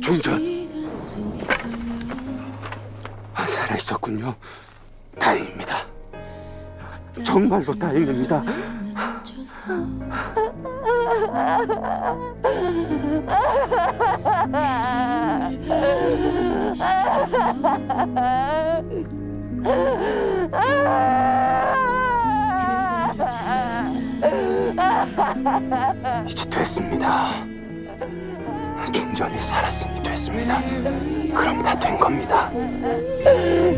종전 아, 살아 있었군요. 다행입니다. 정말로 다행입니다. 이제 됐습니다. 중전이 살았으니 됐습니다. 그럼 다 된 겁니다.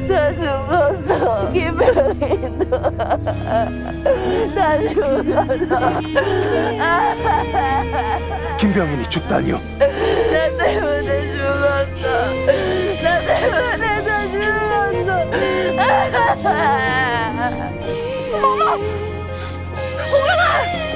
나 죽었어 김병희도. 나 죽었어. 김병인이 죽다니요. 나 때문에 죽었어. 나 때문에 다 죽었어. 그댈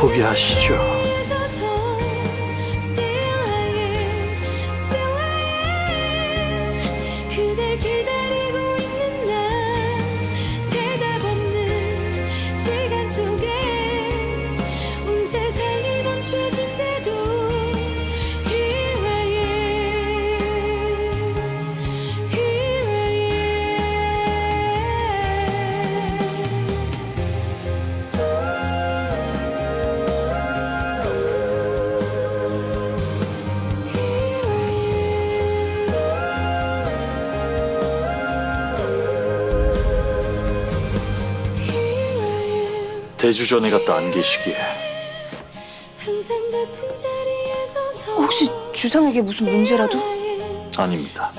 포기하시죠. 그댈 기다리 대주전에 갔다 안 계시기에 혹시 주상에게 무슨 문제라도? 아닙니다.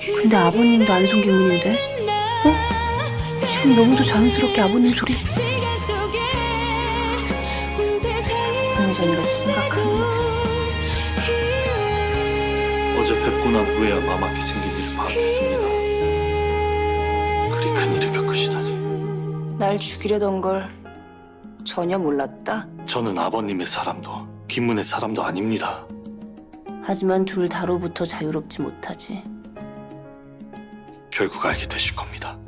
근데 아버님도 안송기문인데? 어? 지금 너무도 자연스럽게 아버님 소리. 정전이가 심각하구나. 어제 뵙고 난 후에야 마맣게 생긴 일을 파악했습니다. 그리 큰 일을 겪으시다니. 날 죽이려던 걸 전혀 몰랐다. 저는 아버님의 사람도 김문의 사람도 아닙니다. 하지만 둘 다로부터 자유롭지 못하지. 결국 알게 되실 겁니다.